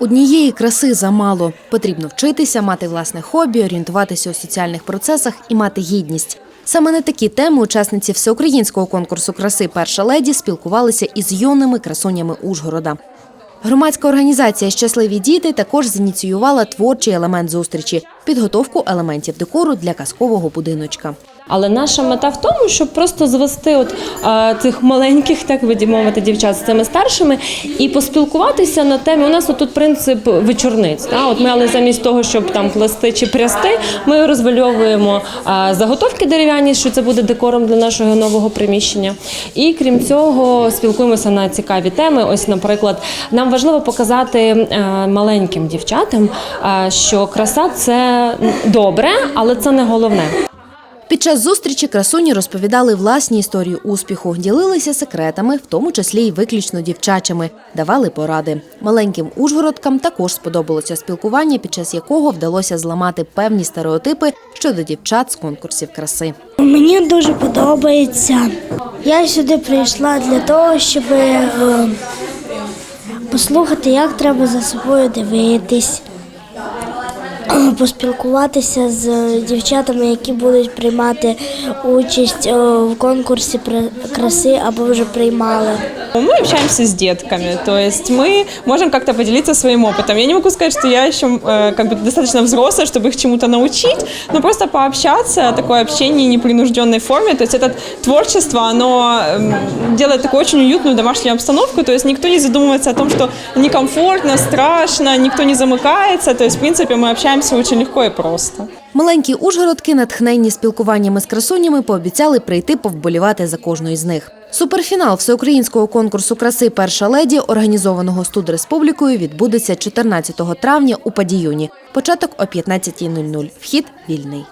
Однієї краси замало. Потрібно вчитися, мати власне хобі, орієнтуватися у соціальних процесах і мати гідність. Саме на такі теми учасниці всеукраїнського конкурсу краси Перша леді спілкувалися із юними красунями Ужгорода. Громадська організація Щасливі діти також зініціювала творчий елемент зустрічі підготовку елементів декору для казкового будиночка. Але наша мета в тому, щоб просто звести от е, цих маленьких, так мовити, дівчат з цими старшими і поспілкуватися на темі. У нас тут принцип вечорниць. Та? От ми, але замість того, щоб там плести чи прясти, ми розвальовуємо е, заготовки дерев'яні, що це буде декором для нашого нового приміщення. І крім цього, спілкуємося на цікаві теми. Ось, наприклад, нам важливо показати е, маленьким дівчатам, е, що краса це добре, але це не головне. Під час зустрічі красуні розповідали власні історії успіху, ділилися секретами, в тому числі й виключно дівчачими, давали поради. Маленьким ужгородкам також сподобалося спілкування, під час якого вдалося зламати певні стереотипи щодо дівчат з конкурсів краси. Мені дуже подобається. Я сюди прийшла для того, щоб е, послухати, як треба за собою дивитись, поспілкуватися з дівчатами, які будуть приймати участь е, в конкурсі пра- краси або вже приймали. Мы общаемся с детками, то есть мы можем как-то поделиться своим опытом. Я не могу сказать, что я еще э, как бы достаточно взрослая, чтобы их чему-то научить, но просто пообщаться, такое общение в непринужденной форме. То есть это творчество, оно эм, делает такую очень уютную домашнюю обстановку, то есть никто не задумывается о том, что некомфортно, страшно, никто не замыкается. То есть, в принципе, мы общаемся очень легко и просто. Маленькі ужгородки, натхненні спілкуваннями з красунями, пообіцяли прийти повболівати за кожну із них. Суперфінал всеукраїнського конкурсу краси Перша леді, організованого студреспублікою, відбудеться 14 травня у Падіюні. Початок о 15.00. Вхід вільний.